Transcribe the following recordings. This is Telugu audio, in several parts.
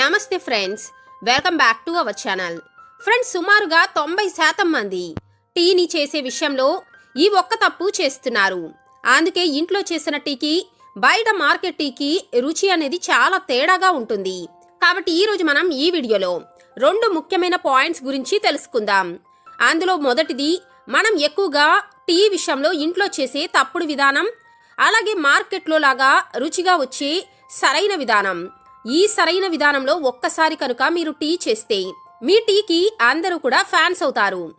నమస్తే friends welcome back to our channel. Friends సుమారుగా తొంభై శాతం మంది టీని చేసే విషయంలో ఈ ఒక్క తప్పు చేస్తున్నారు. అందుకే ఇంట్లో చేసిన టీకి బయట మార్కెట్ టీకి రుచి అనేది చాలా తేడాగా ఉంటుంది. కాబట్టి ఈరోజు మనం ఈ వీడియోలో రెండు ముఖ్యమైన పాయింట్స్ గురించి తెలుసుకుందాం. అందులో మొదటిది మనం ఎక్కువగా టీ విషయంలో ఇంట్లో చేసే తప్పుడు విధానం అలాగే మార్కెట్లో లాగా రుచిగా వచ్చే సరైన విధానం. ఈ సరైన విధానంలో ఒక్కసారి కనుక మీరు టీ చేస్తే మీ టీకి అందరూ కూడా ఫ్యాన్స్ అవుతారు.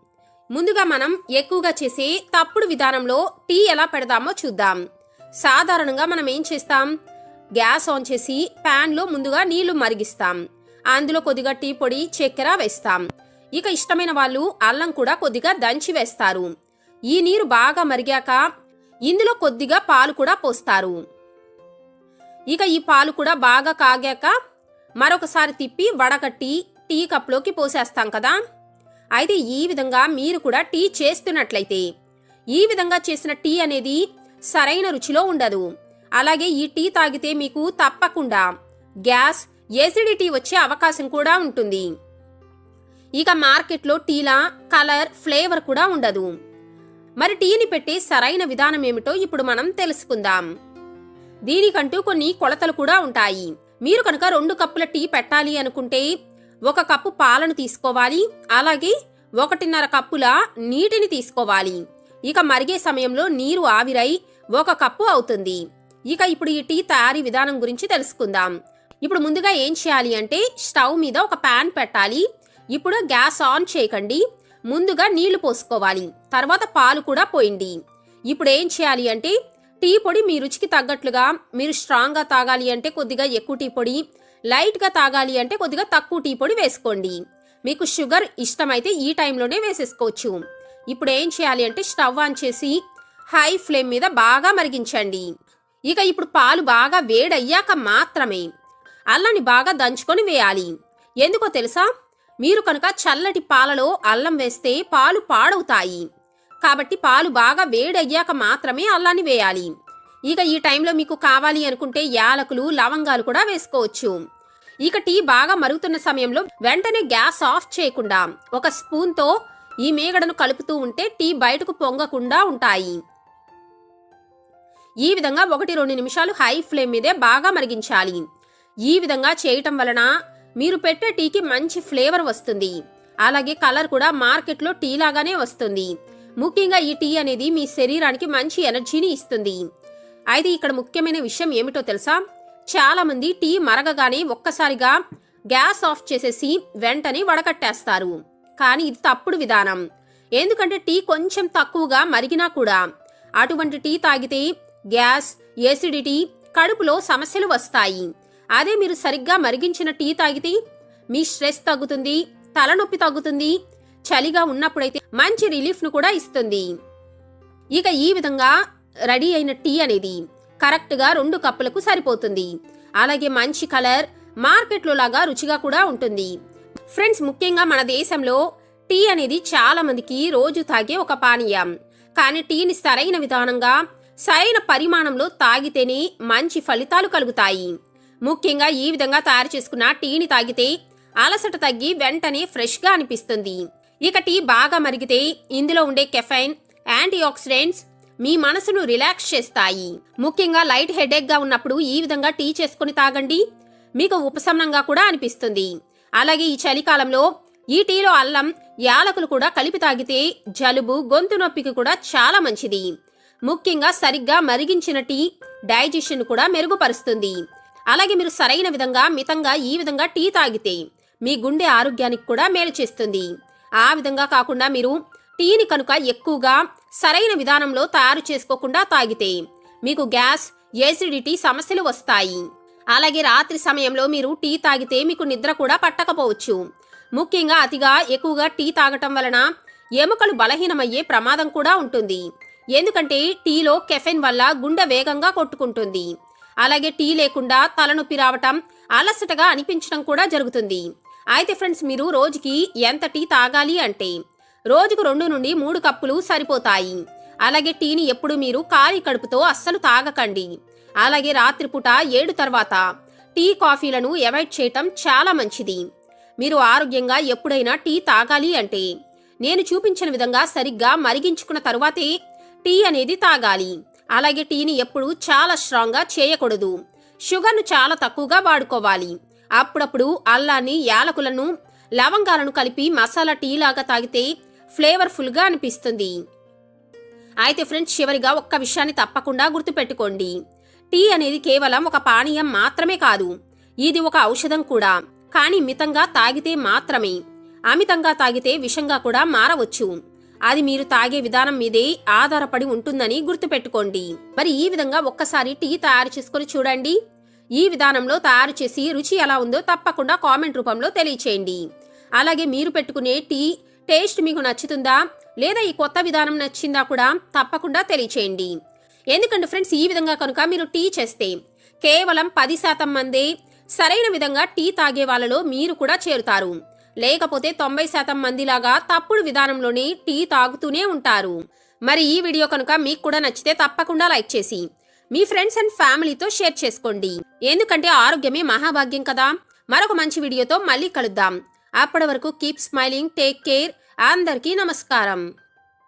ముందుగా మనం ఎక్కువగా చేసే తప్పుడు విధానంలో టీ ఎలా పెడదామో చూద్దాం. సాధారణంగా మనం ఏం చేస్తాం? గ్యాస్ ఆన్ చేసి ప్యాన్లో ముందుగా నీళ్ళు మరిగిస్తాం. అందులో కొద్దిగా టీ పొడి చక్కెర వేస్తాం. ఇక ఇష్టమైన వాళ్ళు అల్లం కూడా కొద్దిగా దంచి వేస్తారు. ఈ నీరు బాగా మరిగాక ఇందులో కొద్దిగా పాలు కూడా పోస్తారు. ఇక ఈ పాలు కూడా బాగా కాగాక మరొకసారి తిప్పి వడకట్టి టీ కప్లోకి పోసేస్తాం కదా. అయితే ఈ విధంగా మీరు కూడా టీ చేస్తున్నట్లయితే ఈ విధంగా చేసిన టీ అనేది సరైన రుచిలో ఉండదు. అలాగే ఈ టీ తాగితే మీకు తప్పకుండా గ్యాస్ ఎసిడిటీ వచ్చే అవకాశం కూడా ఉంటుంది. ఇక మార్కెట్లో టీలా కలర్ ఫ్లేవర్ కూడా ఉండదు. మరి టీని పెట్టే సరైన విధానం ఏమిటో ఇప్పుడు మనం తెలుసుకుందాం. దీనికంటూ కొన్ని కొలతలు కూడా ఉంటాయి. మీరు కనుక రెండు కప్పుల టీ పెట్టాలి అనుకుంటే ఒక కప్పు పాలను తీసుకోవాలి. అలాగే ఒకటిన్నర కప్పుల నీటిని తీసుకోవాలి. ఇక మరిగే సమయంలో నీరు ఆవిరై ఒక కప్పు అవుతుంది. ఇక ఇప్పుడు ఈ టీ తయారీ విధానం గురించి తెలుసుకుందాం. ఇప్పుడు ముందుగా ఏం చేయాలి అంటే స్టవ్ మీద ఒక ప్యాన్ పెట్టాలి. ఇప్పుడు గ్యాస్ ఆన్ చేయకండి. ముందుగా నీళ్ళు పోసుకోవాలి. తర్వాత పాలు కూడా పోయింది ఇప్పుడు ఏం చేయాలి అంటే టీ పొడి మీ రుచికి తగ్గట్లుగా మీరు స్ట్రాంగ్గా తాగాలి అంటే కొద్దిగా ఎక్కువ టీ పొడి లైట్గా తాగాలి అంటే కొద్దిగా తక్కువ టీ పొడి వేసుకోండి. మీకు షుగర్ ఇష్టమైతే ఈ టైంలోనే వేసేసుకోవచ్చు. ఇప్పుడు ఏం చేయాలి అంటే స్టవ్ ఆన్ చేసి హై ఫ్లేమ్ మీద బాగా మరిగించండి. ఇక ఇప్పుడు పాలు బాగా వేడయ్యాక మాత్రమే అల్లాన్ని బాగా దంచుకొని వేయాలి. ఎందుకో తెలుసా? మీరు కనుక చల్లటి పాలలో అల్లం వేస్తే పాలు పాడవుతాయి. కాబట్టి పాలు బాగా వేడయ్యాక మాత్రమే అల్లాన్ని వేయాలి. ఇక ఈ టైంలో మీకు కావాలి అనుకుంటే యాలకులు లవంగాలు కూడా వేసుకోవచ్చు. ఇక టీ బాగా మరుగుతున్న సమయంలో వెంటనే గ్యాస్ ఆఫ్ చేయకుండా ఒక స్పూన్తో ఈ మేగడను కలుపుతూ ఉంటే టీ బయటకు పొంగకుండా ఉంటాయి. ఈ విధంగా ఒకటి రెండు నిమిషాలు హై ఫ్లేమ్ మీదే బాగా మరిగించాలి. ఈ విధంగా చేయటం వలన మీరు పెట్టే టీకి మంచి ఫ్లేవర్ వస్తుంది. అలాగే కలర్ కూడా మార్కెట్లో టీ లాగానే వస్తుంది. ముఖ్యంగా ఈ టీ అనేది మీ శరీరానికి మంచి ఎనర్జీని ఇస్తుంది. అయితే ఇక్కడ ముఖ్యమైన విషయం ఏమిటో తెలుసా? చాలామంది టీ మరగగానే ఒక్కసారిగా గ్యాస్ ఆఫ్ చేసేసి వెంటనే వడకట్టేస్తారు. కానీ ఇది తప్పుడు విధానం. ఎందుకంటే టీ కొంచెం తక్కువగా మరిగినా కూడా అటువంటి టీ తాగితే గ్యాస్ ఏసిడిటీ కడుపులో సమస్యలు వస్తాయి. అదే మీరు సరిగ్గా మరిగించిన టీ తాగితే మీ స్ట్రెస్ తగ్గుతుంది తలనొప్పి తగ్గుతుంది చలిగా ఉన్నప్పుడైతే మంచి రిలీఫ్ను కూడా ఇస్తుంది. ఇక ఈ విధంగా రెడీ అయిన టీ అనేది కరెక్ట్గా రెండు కప్పులకు సరిపోతుంది. అలాగే మంచి కలర్ మార్కెట్లో లాగా రుచిగా కూడా ఉంటుంది. ఫ్రెండ్స్ ముఖ్యంగా మన దేశంలో టీ అనేది చాలా మందికి రోజు తాగే ఒక పానీయం. కానీ టీని సరైన విధానంగా సరైన పరిమాణంలో తాగితేనే మంచి ఫలితాలు కలుగుతాయి. ముఖ్యంగా ఈ విధంగా తయారు చేసుకున్న టీని తాగితే అలసట తగ్గి వెంటనే ఫ్రెష్గా అనిపిస్తుంది. ఇక టీ బాగా మరిగితే ఇందులో ఉండే కెఫైన్ యాంటీ ఆక్సిడెంట్స్ మీ మనసును రిలాక్స్ చేస్తాయి. ముఖ్యంగా లైట్ హెడేక్గా ఉన్నప్పుడు ఈ విధంగా టీ చేసుకుని తాగండి. మీకు ఉపశమనంగా కూడా అనిపిస్తుంది. అలాగే ఈ చలికాలంలో ఈ టీలో అల్లం యాలకులు కూడా కలిపి తాగితే జలుబు గొంతు నొప్పికి కూడా చాలా మంచిది. ముఖ్యంగా సరిగ్గా మరిగించిన టీ డైజెషన్ కూడా మెరుగుపరుస్తుంది. అలాగే మీరు సరైన విధంగా మితంగా ఈ విధంగా టీ తాగితే మీ గుండె ఆరోగ్యానికి కూడా మేలు చేస్తుంది. ఆ విధంగా కాకుండా మీరు టీని కనుక ఎక్కువగా సరైన విధానంలో తయారు చేసుకోకుండా తాగితే మీకు గ్యాస్ ఏసిడిటీ సమస్యలు వస్తాయి. అలాగే రాత్రి సమయంలో మీరు టీ తాగితే మీకు నిద్ర కూడా పట్టకపోవచ్చు. ముఖ్యంగా అతిగా ఎక్కువగా టీ తాగటం వలన ఎముకలు బలహీనమయ్యే ప్రమాదం కూడా ఉంటుంది. ఎందుకంటే టీలో కెఫెన్ వల్ల గుండె వేగంగా కొట్టుకుంటుంది. అలాగే టీ లేకుండా తలనొప్పి రావటం అలసటగా అనిపించడం కూడా జరుగుతుంది. అయితే ఫ్రెండ్స్ మీరు రోజుకి ఎంత టీ తాగాలి అంటే రోజుకు రెండు నుండి మూడు కప్పులు సరిపోతాయి. అలాగే టీని ఎప్పుడు మీరు ఖాళీ కడుపుతో అస్సలు తాగకండి. అలాగే రాత్రిపూట ఏడు తర్వాత టీ కాఫీలను అవాయిడ్ చేయటం చాలా మంచిది. మీరు ఆరోగ్యంగా ఎప్పుడైనా టీ తాగాలి అంటే నేను చూపించిన విధంగా సరిగ్గా మరిగించుకున్న తరువాతే టీ అనేది తాగాలి. అలాగే టీని ఎప్పుడు చాలా స్ట్రాంగ్గా చేయకూడదు. షుగర్ను చాలా తక్కువగా వాడుకోవాలి. అప్పుడప్పుడు అల్లాన్ని యాలకులను లవంగాలను కలిపి మసాలా టీ లాగా తాగితే ఫ్లేవర్ఫుల్గా అనిపిస్తుంది. అయితే ఫ్రెండ్స్ చివరిగా ఒక్క విషయాన్ని తప్పకుండా గుర్తుపెట్టుకోండి. టీ అనేది కేవలం ఒక పానీయం మాత్రమే కాదు ఇది ఒక ఔషధం కూడా కానీ మితంగా తాగితే మాత్రమే. అమితంగా తాగితే విషంగా కూడా మారవచ్చు. అది మీరు తాగే విధానం మీదే ఆధారపడి ఉంటుందని గుర్తుపెట్టుకోండి. మరి ఈ విధంగా ఒక్కసారి టీ తయారు చేసుకొని చూడండి. ఈ విధానంలో తయారు చేసి రుచి ఎలా ఉందో తప్పకుండా కామెంట్ రూపంలో తెలియచేయండి. అలాగే మీరు పెట్టుకునే టీ టేస్ట్ మీకు నచ్చుతుందా? లేదా ఈ కొత్త విధానం నచ్చిందా కూడా తప్పకుండా తెలియచేయండి. ఎందుకంటే ఫ్రెండ్స్ ఈ విధంగా కనుక మీరు టీ చేస్తే కేవలం పది శాతం మందే సరైన విధంగా టీ తాగే వాళ్ళలో మీరు కూడా చేరుతారు. లేకపోతే తొంభై శాతం మందిలాగా తప్పుడు విధానంలోనే టీ తాగుతూనే ఉంటారు. మరి ఈ వీడియో కనుక మీకు కూడా నచ్చితే తప్పకుండా లైక్ చేసి మీ ఫ్రెండ్స్ అండ్ ఫ్యామిలీతో షేర్ చేసుకోండి. ఎందుకంటే ఆరోగ్యమే మహాభాగ్యం కదా. మరొక మంచి వీడియోతో మళ్ళీ కలుద్దాం. అప్పటి వరకు కీప్ స్మైలింగ్ టేక్ కేర్ అందరికీ నమస్కారం.